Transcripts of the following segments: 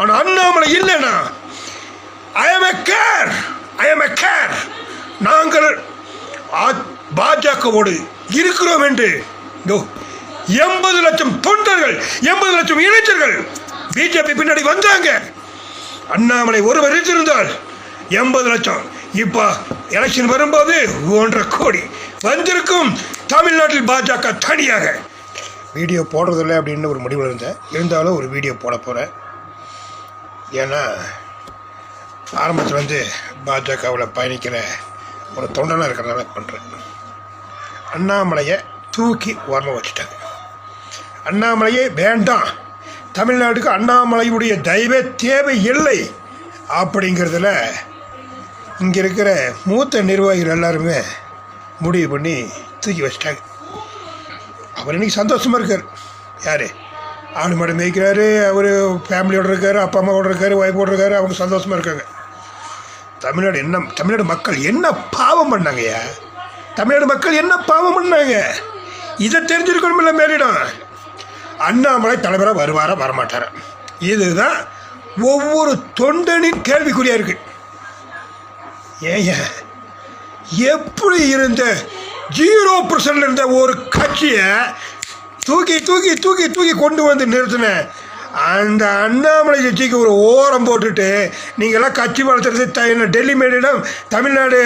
ஆனால் அண்ணாமலை இல்லைனா I am a care I am a care நாங்கள் பாஜகவோடு இருக்கிறோம் என்று இதோ எண்பது லட்சம் தொண்டர்கள் எண்பது லட்சம் இளைஞர்கள் பிஜேபி பின்னாடி வந்தாங்க. அண்ணாமலை ஒருவர் இருந்திருந்தால் எண்பது லட்சம். இப்போ எலெக்ஷன் வரும்போது ஒன்றரை கோடி வந்திருக்கும் தமிழ்நாட்டில் பாஜக தனியாக. வீடியோ போடுறதில்லை அப்படின்னு ஒரு முடிவில் இருந்தேன் இருந்தாலும் ஒரு வீடியோ போட போகிறேன் ஏன்னா ஆரம்பத்தில் வந்து பாஜகவில் பயணிக்கிற ஒரு தொண்டனாக இருக்கிறனால பண்ணுறேன் அண்ணாமலையை தூக்கி ஓரமாக வச்சுட்டாங்க. அண்ணாமலையே வேண்டாம். தமிழ்நாட்டுக்கு அண்ணாமலையுடைய தயவே தேவை இல்லை அப்படிங்கிறதுல இங்கே இருக்கிற மூத்த நிர்வாகிகள் எல்லாருமே முடிவு பண்ணி தூக்கி வச்சிட்டாங்க. அவர் இன்னைக்கு சந்தோஷமாக இருக்கார். யார்? ஆடு மாடு மேய்க்கிறாரு அவர் ஃபேமிலியோடு இருக்கார் அப்பா அம்மாவோட இருக்காரு ஒய்ஃபோடு இருக்காரு அவங்க சந்தோஷமாக இருக்காங்க. தமிழ்நாடு என்ன தமிழ்நாடு மக்கள் என்ன பாவம் பண்ணாங்கய்யா? தமிழ்நாடு மக்கள் என்ன பாவம் பண்ணாங்க? இதை தெரிஞ்சிருக்கணுமில்ல மேலிடம் அண்ணாமலை தலைவராக வருவாரா வரமாட்டாரா? இதுதான் ஒவ்வொரு தொண்டனின் கேள்விக்குறியாக இருக்கு. ஏங்க எப்படி இருந்த ஜீரோ பர்சன்ட் இருந்த ஒரு கட்சியை தூக்கி தூக்கி தூக்கி தூக்கி கொண்டு வந்து நிறுத்தினேன் அந்த அண்ணாமலை கட்சிக்கு ஒரு ஓரம் போட்டுட்டு நீங்கள்லாம் கட்சி வளர்த்துறது த என்ன டெல்லி மேலிடம் தமிழ்நாடு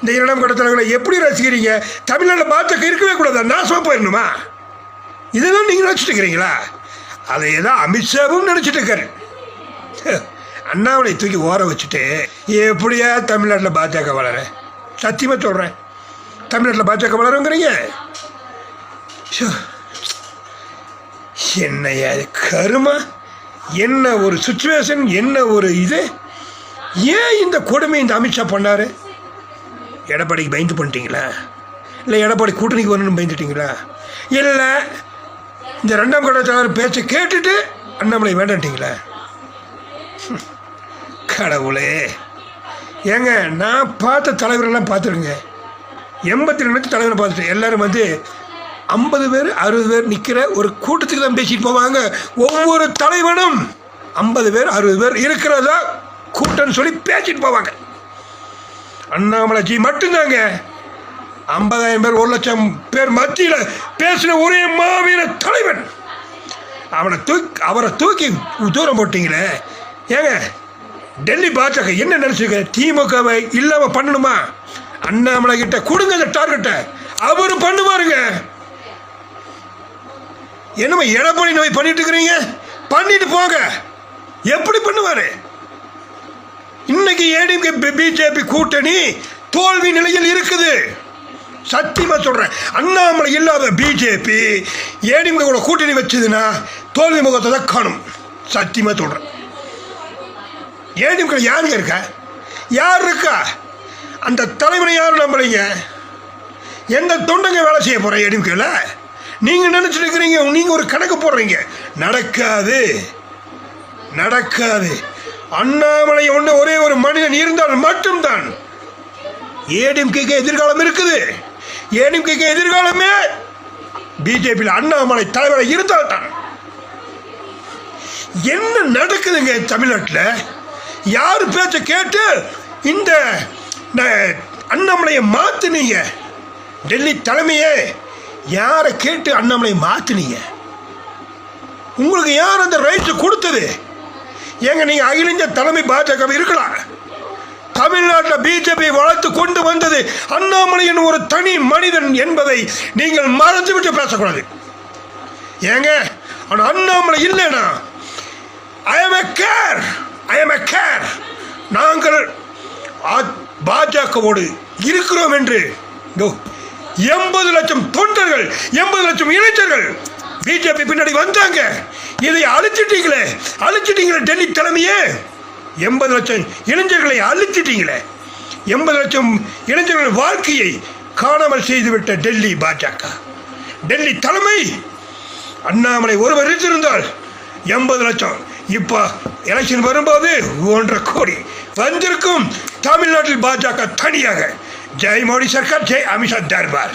இந்த இடம் கடத்தலங்களை எப்படி ரசிக்கிறீங்க? தமிழ்நாட்டில் பாத்துக்கு இருக்கவே கூடாது நாசமாக போயிடணுமா இதெல்லாம் நீங்கள் நினச்சிட்டு இருக்கிறீங்களா? அதை தான் அமித்ஷாவும் நினச்சிட்டு இருக்காரு. அண்ணாமலை தூக்கி ஓர வச்சுட்டு எப்படியா தமிழ்நாட்டில் பாஜக வளர? சத்தியமாக சொல்கிறேன் தமிழ்நாட்டில் பாஜக வளருங்கிறீங்க? ஷோ. என்னையா கருமா? என்ன ஒரு சுச்சுவேஷன் என்ன ஒரு இது? ஏன் இந்த கொடுமை இந்த அமித்ஷா பண்ணாரு? எடப்பாடிக்கு பயந்து பண்ணிட்டீங்களா? இல்லை எடப்பாடி கூட்டணிக்கு வரணும்னு பயந்துட்டீங்களா? இல்லை இந்த ரெண்டாம் கட்டத்தாளர் பேச்சை கேட்டுட்டு அண்ணாமலை வேண்டான்ட்டீங்களா? கடவுளே. ஏங்க நான் பார்த்த தலைவரெல்லாம் பார்த்துருங்க எண்பத்தி ரெண்டு தலைவரை பார்த்துட்டேன் எல்லோரும் வந்து ஐம்பது பேர் அறுபது பேர் நிற்கிற ஒரு கூட்டத்துக்கு தான் பேசிட்டு போவாங்க. ஒவ்வொரு தலைவனும் ஐம்பது பேர் அறுபது பேர் இருக்கிறதா கூட்டம்னு சொல்லி பேசிட்டு போவாங்க. அண்ணாமலைஜி மட்டும்தாங்க. ஐம்பதாயிரம் பேர் ஒரு லட்சம் பேர் மத்தியில் பேசின ஒரே மாவீர தலைவன். அவனை தூக்கி அவரை தூக்கி தூரம் போட்டிங்களே. ஏங்க டெல்லி பாஜக என்ன நினச்சிருக்க? திமுகவை இல்லாமல் பண்ணணுமா? அண்ணாமலை கிட்ட கொடுங்க அந்த டார்கெட்டை அவரும் பண்ணுவாருங்க. என்னம்மா எடப்பாடி நோய் பண்ணிட்டு இருக்கிறீங்க பண்ணிட்டு போங்க. எப்படி பண்ணுவாரு? இன்னைக்கு ஏடிஎம்கே பிஜேபி கூட்டணி தோல்வி நிலையில் இருக்குது. சத்தியமா சொல்றேன். அண்ணாமலை இல்லாத பிஜேபி ஏடிஎம்கே கூட கூட்டணி வச்சதுன்னா தோல்வி முகத்தை தான் காணும். சத்தியமா சொல்றேன். ஏடிஎம்கே யாருங்க இருக்கா? யார் இருக்கா? அந்த தலைமுறை யாரும் நம்புறீங்க? எந்த தொண்டங்க வேலை செய்ய போகிறேன் ஏடிஎம்கேல நீங்கள் நினச்சிட்டு நீங்கள் ஒரு கணக்கு போடுறீங்க. நடக்காது. நடக்காது. அண்ணாமலை ஒன்று ஒரே ஒரு மனிதன் இருந்தால் மட்டும்தான். ஏடிஎம்கேக்கு எதிர்காலம் இருக்குது. ஏடிஎம்கேக்கு எதிர்காலமே பிஜேபியில் அண்ணாமலை தலைவரை இருந்தால் தான் என்ன நடக்குதுங்க தமிழ்நாட்டில்? யார் பேச்ச கேட்டு இந்த அண்ணாமலையை மாற்றுனீங்க டெல்லி தலைமையே யாரை கேட்டு அண்ணாமலை மாத்துனீங்க? உங்களுக்கு யார் அந்த ரைட்டு கொடுத்தது? ஏங்க நீங்கள் அகில இந்திய தலைமை பாஜக இருக்கலாம். தமிழ்நாட்டில் பிஜேபி வளர்த்து கொண்டு வந்தது அண்ணாமலையின் ஒரு தனி மனிதன் என்பதை நீங்கள் மறந்துவிட்டு பேசக்கூடாது. ஏங்க ஆனால் அண்ணாமலை இல்லைனா I am a care I am a care நாங்கள் பாஜகவோடு இருக்கிறோம் என்று எண்பது லட்சம் தொண்டர்கள் எண்பது லட்சம் இளைஞர்கள் பிஜேபி பின்னாடி வந்தாங்க. இதை அழிச்சிட்டீங்களே அழிச்சிட்டீங்களே டெல்லி தலைமையே. எண்பது லட்சம் இளைஞர்களை அழிச்சிட்டீங்களே. எண்பது லட்சம் இளைஞர்கள் வாழ்க்கையை காணாமல் செய்துவிட்ட டெல்லி பாஜக. டெல்லி தலைமை அண்ணாமலை ஒருவர் இருந்திருந்தால் எண்பது லட்சம். இப்போ எலெக்ஷன் வரும்போது ஒன்றரை கோடி வந்திருக்கும். தமிழ்நாட்டில் பாஜக தனியாக જય મોડી સરકાર જય અમિષા દરબાર